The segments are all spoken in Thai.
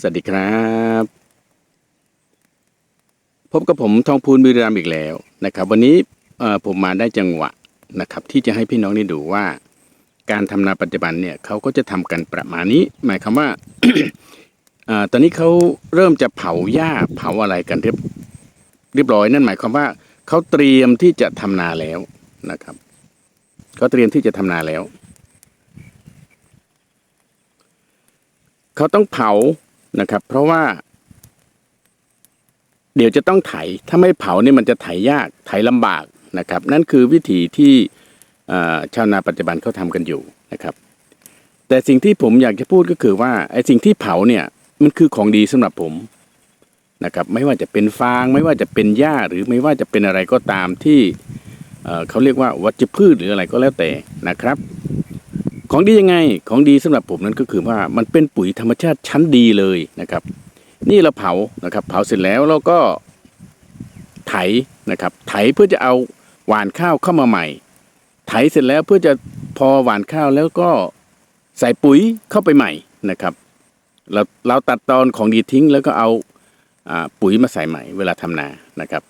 สวัสดีครับ พบกับผมทองพูนบุรีรัมย์อีกแล้วนะครับ วันนี้ผมมาได้จังหวะนะครับ ที่จะให้พี่น้องได้ดูว่า การทำนาปัจจุบันเนี่ยเขาก็จะทำกันประมาณนี้ หมายความว่าตอนนี้เขาเริ่มจะเผาหญ้าเผาอะไรกันเรียบเรียบร้อยนั่นหมายความว่าเขาเตรียมที่จะทำนาแล้วนะครับเขาเตรียมที่จะทำนาแล้วเขาต้องเผา นะครับ เพราะว่า เดี๋ยวจะต้องไถ ถ้าไม่เผาเนี่ยมันจะไถยากไถลำบากนะครับ นั่นคือวิธีที่ชาวนาปัจจุบันเขาทำกันอยู่นะครับ แต่สิ่งที่ผมอยากจะพูดก็คือว่าไอ้สิ่งที่เผาเนี่ยมันคือของดีสำหรับผมนะครับไม่ว่าจะเป็นฟาง ไม่ว่าจะเป็นหญ้าหรือไม่ว่าจะเป็นอะไรก็ตามที่เขาเรียกว่าวัชพืชหรืออะไรก็แล้วแต่นะครับ ของดียังไงของดีสำหรับผมนั้นก็คือว่ามันเป็นปุ๋ยธรรมชาติชั้นดีเลยนะครับ นี่เราเผานะครับ เผาเสร็จแล้วเราก็ไถนะครับ ไถเพื่อจะเอาหวานข้าวเข้ามาใหม่ ไถเสร็จแล้วเพื่อจะพอหวานข้าวแล้วก็ใส่ปุ๋ยเข้าไปใหม่นะครับ เราเราตัดตอนของดีทิ้ง แล้วก็เอาอ่าปุ๋ยมาใส่ใหม่ เวลาทำนานะครับ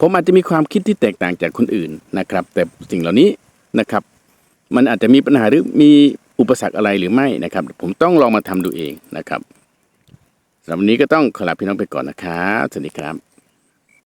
ผมอาจจะมีความคิดที่แตกต่างจากคนอื่นนะครับ แต่สิ่งเหล่านี้นะครับ มันอาจจะมีปัญหาหรือมีอุปสรรคอะไรหรือไม่นะครับ ผมต้องลองมาทำดูเองนะครับสำหรับวันนี้ก็ต้องขอลาพี่น้องไปก่อนนะครับสวัสดีครับ